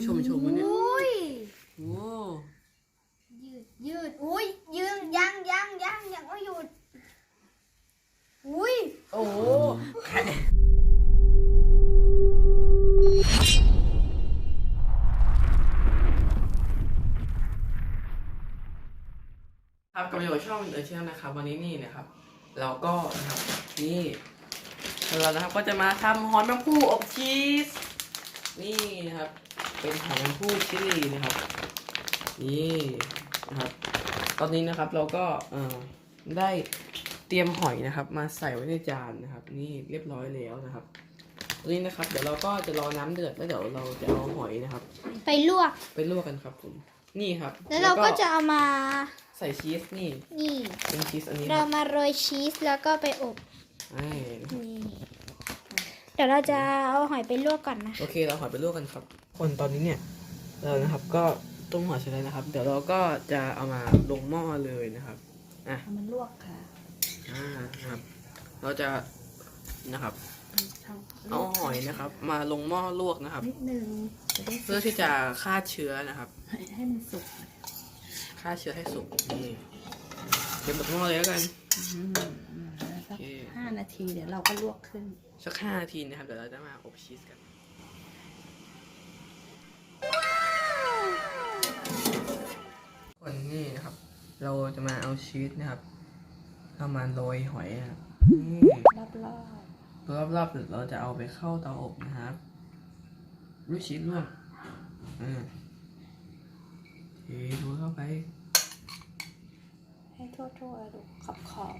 ผู้ชมชมวันนี้อุ้ยโอ้ยืดยืดอุ้ยยืนยังยังยังยังไม่หยุดอุ้ยโอ้ครับกับอยู่กับช่องเออเชียนะครับ วันนี้นี่นะครับ เราก็นะครับนี่เรานะครับก็จะมาทำหอยแมงผู้อบชีส นี่นะครับ เป็นหอยแมงผู้ชิลลีนะครับ นี่นะครับ ตอนนี้นะครับเราก็เอ่อได้เตรียมหอยนะครับ มาใส่ไว้ในจานนะครับ นี่เรียบร้อยแล้วนะครับตอนนี้นะครับ เดี๋ยวเราก็จะรอน้ำเดือดแล้วเดี๋ยวเราจะเอาหอยนะครับ ไปลวกไปลวกกันครับผมนี่ครับ แล้วเราก็จะเอามาใส่ชีสนี่ นี่เป็นชีสอันนี้คเรารับมาโรยชีสแล้วก็ไปอบนี่นะครับนี่เดี๋ยวเราจะเอาหอยไปลวกก่อนนะโอเคเราหอยไปลวกกันครับ คนตอนนี้เนี่ยเรานะครับก็ต้มหอยเสร็จแล้วนะครับ เดี๋ยวเราก็จะเอามาลงหม้อเลยนะครับอะเอามันลวกค่ะอ่านะครับ เราจะนะครับ ทำเอาหอยนะครับ มาลงหม้อลวกนะครับ นิดนึงจะได้เพื่อที่จะฆ่าเชื้อนะครับให้ให้มันสุกฆ่าเชื้อให้สุกนี่เก็บหมดหม้อเลยแล้วกัน อืมอืมแล้วสักโอเค ห้านาทีเดี๋ยวเราก็ลวกขึ้น สักห้านาทีนะครับ เดี๋ยวเราจะมาอบชีสกันคน จะมาเอาชีสนะครับเอามาโรยหอยนะครับนี่รอบรอบๆเดี๋ยวเราจะเอาไปเข้าเตาอบนะครับรูชีสลวกอ่าเทดูเข้าไปๆให้ทั่วๆดูขอบขอบ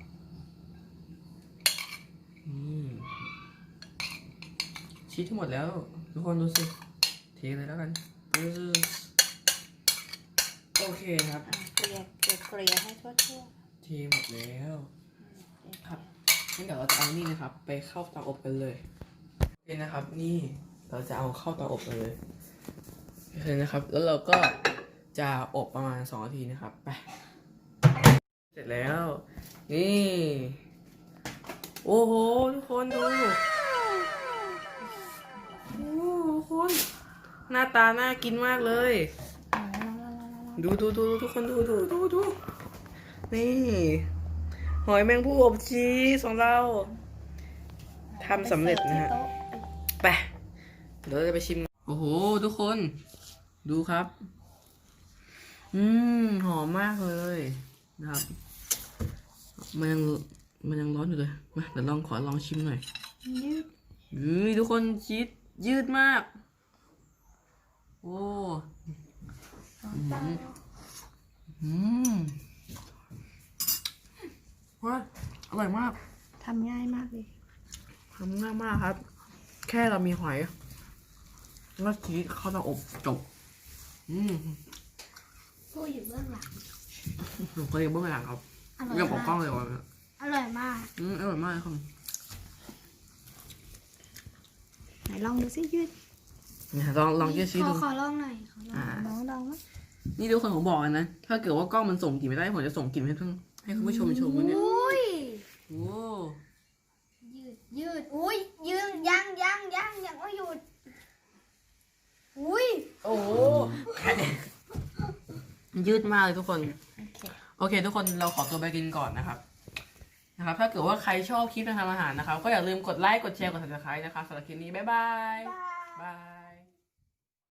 นี่ชีสทั้งหมดแล้ว ทุกคนดูสิเทเลยแล้วกันปึ๊บ โอเคครับๆอะเกลี่ยเกลี่ยเกลี่ยให้ทั่วเทหมดแล้วครับ งั้นเดี๋ยวเราจะเอานี่นะครับ ไปเข้าเตาอบกันเลยโอเคนะครับ นี่เราจะเอาเข้าเตาอบกันเลยโอเคนะครับ แล้วเราก็จะอบประมาณสองนาทีนะครับไปเสร็จแล้ว นี่ โอ้โหทุกคนดูโอ้โหทุกคนหน้าตาน่ากินมากเลยๆอะลองๆๆ ดูดูดูทุกคนดูดูดูดูนี่ หอยแมงผู้อบชีสของเราๆทำสำเร็จนะฮะไปสิร์ฟที่โต๊ไปเดี๋ยวเราจะไปชิม โอ้โห ทุกคนดูครับ อืม หอมมากเลยนะครับ มันยังมันยังร้อนอยู่เลยมาเดี๋ยวลองขอลองชิมหน่อยยืดเฮ้ยทุกคนชีสยืดมาก โอ้ อืมว้าอร่อยมากทำง่ายมากเลยทำง่ายมากครับ แค่เรามีหอยแล้วชีสเข้าเตาอบจบ อืมผู้อยู่เบื้องหลังผมเคยเบื้องหลังครับอร่อยเรื่องปกกล้มาอกงเลยว่ะอร่อยมาก อืมอร่อยมากครับไหนลองดูสิยืดเนี่ยลองลองยืดชีสขอดูขอลองหน่อยขอลองอ่าลองลองไหม นี่ทุกคนผมบอกนะ ถ้าเกิดว่ากล้องมันส่งกลิ่นไม่ได้ผมจะส่งกลิ่นให้เพื่อนให้คุณผู้ชมชมวันเนี้ยอุ้ยโอ้ยืดยืดอุ้ยยืนยังยังยังยังไม่หยุดอุ้ยโอ้โหยืดมากเลยทุกคนโอเคโอเค ทุกคนเราขอตัวไปกินก่อนนะครับนะครับ ถ้าเกิดว่าใครชอบคลิปการทำอาหารนะครับ ก็อย่าลืมกดไลค์กดแชร์กด subscribe นะครับสำหรับคลิปนี้บ๊ายบายบายบาย